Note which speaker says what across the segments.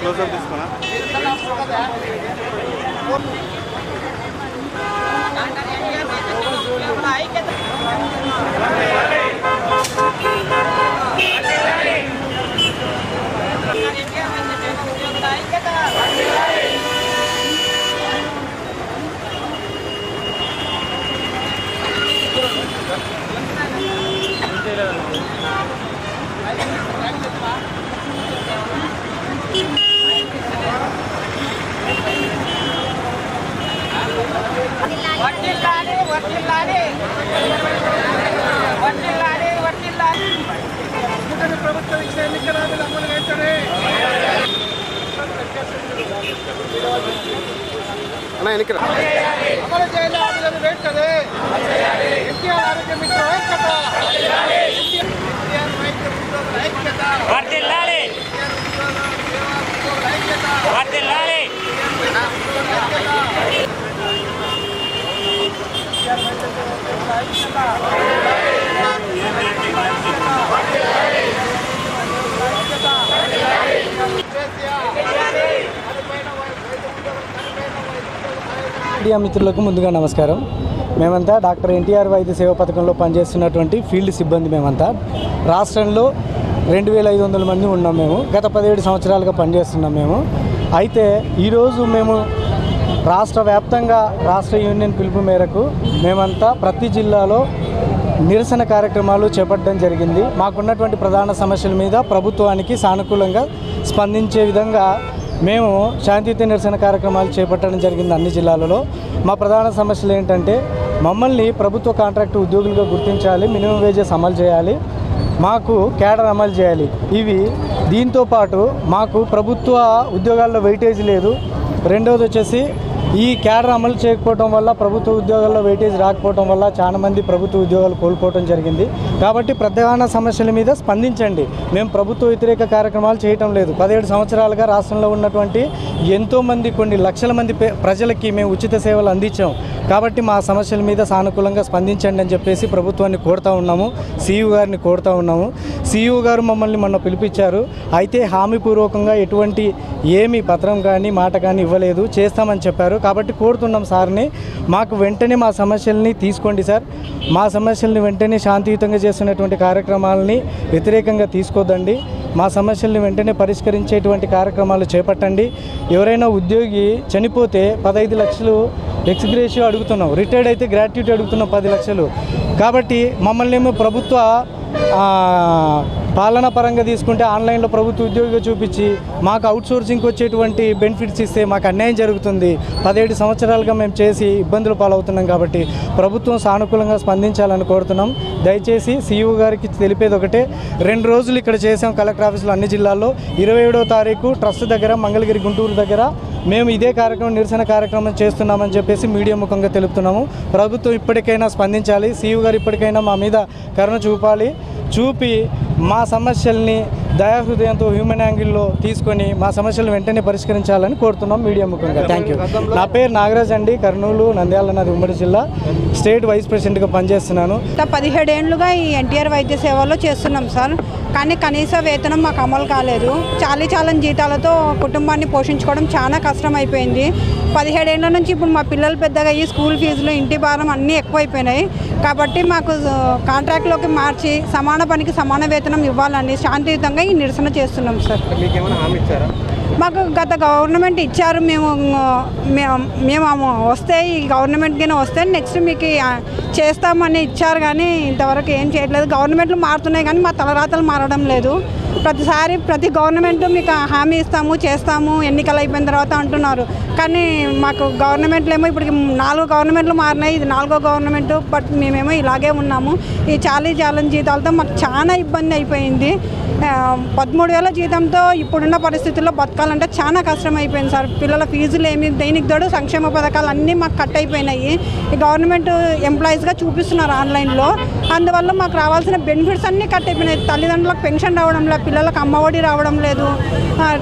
Speaker 1: Close up తీసుకున్నా. హామీలు అమలు వెంటనే
Speaker 2: అన్న ఎన్నికరా
Speaker 1: అమలు చేయాలి హామీలను వెంటనే ఎన్టీఆర్ ఆరోగ్య మిత్ర ఐక్యత. ఎన్టీఆర్ వైద్య ఉద్యోగుల ఐక్యత.
Speaker 3: మీడియా మిత్రులకు ముందుగా నమస్కారం. మేమంతా డాక్టర్ ఎన్టీఆర్ వైద్య సేవ పథకంలో పనిచేస్తున్నటువంటి ఫీల్డ్ సిబ్బంది మేమంతా. రాష్ట్రంలో రెండు వేల ఐదు వందల మంది ఉన్నాం మేము. గత పదిహేడు సంవత్సరాలుగా పనిచేస్తున్నాం మేము. అయితే ఈరోజు మేము రాష్ట్ర వ్యాప్తంగా రాష్ట్ర యూనియన్ పిలుపు మేరకు మేమంతా ప్రతి జిల్లాలో నిరసన కార్యక్రమాలు చేపట్టడం జరిగింది. మాకున్నటువంటి ప్రధాన సమస్యల మీద ప్రభుత్వానికి సానుకూలంగా స్పందించే విధంగా మేము శాంతియుత నిరసన కార్యక్రమాలు చేపట్టడం జరిగింది అన్ని జిల్లాలలో. మా ప్రధాన సమస్యలు ఏంటంటే మమ్మల్ని ప్రభుత్వ కాంట్రాక్ట్ ఉద్యోగులుగా గుర్తించాలి మినిమం వేజెస్ అమలు చేయాలి మాకు క్యాడర్ అమలు చేయాలి. ఇవి దీంతో పాటు మాకు ప్రభుత్వ ఉద్యోగాల్లో వెయిటేజ్ లేదు. రెండవది వచ్చేసి ఈ క్యాడర్ అమలు చేయకపోవడం వల్ల ప్రభుత్వ ఉద్యోగాల్లో వెయిటేజ్ రాకపోవడం వల్ల చాలామంది ప్రభుత్వ ఉద్యోగాలు కోల్పోవడం జరిగింది. కాబట్టి ప్రధాన సమస్యల మీద స్పందించండి. మేము ప్రభుత్వ వ్యతిరేక కార్యక్రమాలు చేయటం లేదు. పదిహేడు సంవత్సరాలుగా రాష్ట్రంలో ఉన్నటువంటి ఎంతోమంది కొన్ని లక్షల మంది ప్రజలకి మేము ఉచిత సేవలు అందించాం. కాబట్టి మా సమస్యల మీద సానుకూలంగా స్పందించండి అని చెప్పేసి ప్రభుత్వాన్ని కోరుతా ఉన్నాము. సీఈఓ గారిని కోరుతా ఉన్నాము. సీఈఓ గారు మమ్మల్ని మొన్న పిలిపించారు. అయితే హామీపూర్వకంగా ఎటువంటి ఏమి పత్రం కానీ మాట కానీ ఇవ్వలేదు. చేస్తామని చెప్పారు. కాబట్టి కోరుతున్నాం సార్ని. మాకు వెంటనే మా సమస్యల్ని తీసుకోండి సార్. మా సమస్యల్ని వెంటనే శాంతియుతంగా చేస్తున్నటువంటి కార్యక్రమాలని వ్యతిరేకంగా తీసుకోదండి. మా సమస్యల్ని వెంటనే పరిష్కరించేటువంటి కార్యక్రమాలు చేపట్టండి. ఎవరైనా ఉద్యోగి చనిపోతే పదహైదు లక్షలు ఎక్స్గ్రేషియో అడుగుతున్నాం. రిటైర్డ్ అయితే గ్రాట్యుటీ అడుగుతున్నాం పది లక్షలు. కాబట్టి మమ్మల్ని ఏమో ప్రభుత్వ పాలన పరంగా తీసుకుంటే ఆన్లైన్లో ప్రభుత్వ ఉద్యోగిగా చూపించి మాకు అవుట్సోర్సింగ్కి వచ్చేటువంటి బెనిఫిట్స్ ఇస్తే మాకు అన్యాయం జరుగుతుంది. పదిహేడు సంవత్సరాలుగా మేము చేసి ఇబ్బందులు పాలవుతున్నాం కాబట్టి ప్రభుత్వం సానుకూలంగా స్పందించాలని కోరుతున్నాం. దయచేసి సీఈఓ గారికి తెలిపేది ఒకటే రెండు రోజులు ఇక్కడ చేసాం కలెక్టర్ ఆఫీసులో అన్ని జిల్లాల్లో. ఇరవై ఏడవ తారీఖు ట్రస్ట్ దగ్గర మంగళగిరి గుంటూరు దగ్గర మేము ఇదే కార్యక్రమం నిరసన కార్యక్రమం చేస్తున్నామని చెప్పేసి మీడియా ముఖంగా తెలుపుతున్నాము. ప్రభుత్వం ఇప్పటికైనా స్పందించాలి సీఈఓ గారు ఇప్పటికైనా మా మీద కరుణ చూపాలి. చూపి మా సమస్యల్ని దయాహృదయంతో హ్యూమన్ యాంగిల్లో తీసుకొని మా సమస్యలు వెంటనే పరిష్కరించాలని కోరుతున్నాం మీడియా ముఖంగా. థ్యాంక్ యూ నా పేరు నాగరాజ్ అండి. కర్నూలు నంద్యాల నాది ఉమ్మడి జిల్లా. స్టేట్ వైస్ ప్రెసిడెంట్గా పనిచేస్తున్నాను.
Speaker 4: పదిహేడేళ్ళుగా ఈ ఎన్టీఆర్ వైద్య సేవలో చేస్తున్నాం సార్. కానీ కనీస వేతనం మాకు అమలు కాలేదు. చాలీ చాలని జీతాలతో కుటుంబాన్ని పోషించుకోవడం చాలా కష్టం అయిపోయింది పదిహేడేళ్ళ నుంచి ఇప్పుడు మా పిల్లలు పెద్దగా అయ్యి స్కూల్ ఫీజులు ఇంటి భారం అన్నీ ఎక్కువైపోయినాయి. కాబట్టి మాకు కాంట్రాక్ట్లోకి మార్చి సమాన పనికి సమాన వేతనం ఇవ్వాలని శాంతియుతంగా ఈ నిరసన చేస్తున్నాం సార్.
Speaker 2: మీకేమైనా హామీ ఇచ్చారా?
Speaker 4: మాకు గత గవర్నమెంట్ ఇచ్చారు మేము మేము మేము వస్తే ఈ గవర్నమెంట్కైనా వస్తే నెక్స్ట్ మీకు చేస్తామని ఇచ్చారు కానీ ఇంతవరకు ఏం చేయట్లేదు. గవర్నమెంట్లు మారుతున్నాయి కానీ మా తలరాతలు మారడం లేదు. ప్రతిసారి ప్రతి గవర్నమెంట్ మీకు హామీ ఇస్తాము చేస్తాము ఎన్నికలు అయిపోయిన తర్వాత అంటున్నారు. కానీ మాకు గవర్నమెంట్లు ఏమో ఇప్పటికి నాలుగు గవర్నమెంట్లు మారినాయి. ఇది నాలుగో గవర్నమెంట్ బట్ మేమేమో ఇలాగే ఉన్నాము. ఈ చాలీ చాలని జీతాలతో మాకు చాలా ఇబ్బంది అయిపోయింది. పదమూడు వేల జీతంతో ఇప్పుడున్న పరిస్థితుల్లో బతకాలంటే చాలా కష్టం అయిపోయింది సార్. పిల్లల ఫీజులు ఏమి దేనికి తోడు సంక్షేమ పథకాలు అన్నీ మాకు కట్ అయిపోయినాయి. ఈ గవర్నమెంట్ ఎంప్లాయీస్గా చూపిస్తున్నారు ఆన్లైన్లో. అందువల్ల మాకు రావాల్సిన బెనిఫిట్స్ అన్నీ కట్ అయిపోయినాయి. తల్లిదండ్రులకు పెన్షన్ రావడం లేదు పిల్లలకు అమ్మఒడి రావడం లేదు.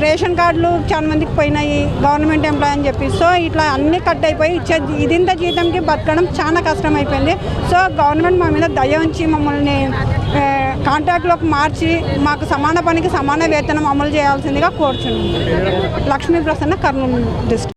Speaker 4: రేషన్ కార్డులు చాలా మందికి పోయినాయి. గవర్నమెంట్ ఎంప్లాయ్ అని చెప్పి సో ఇట్లా అన్నీ కట్ అయిపోయి ఇచ్చే ఇదింత జీతంకి బతకడం చాలా కష్టం అయిపోయింది సో గవర్నమెంట్ మా మీద దయ ఉంచి మమ్మల్ని కాంట్రాక్ట్లోకి మార్చి మాకు సమాన పనికి సమాన వేతనం అమలు చేయాల్సిందిగా కోరుచున్నాం. లక్ష్మీ ప్రసన్న కర్నూలు డిస్ట్రిక్ట్.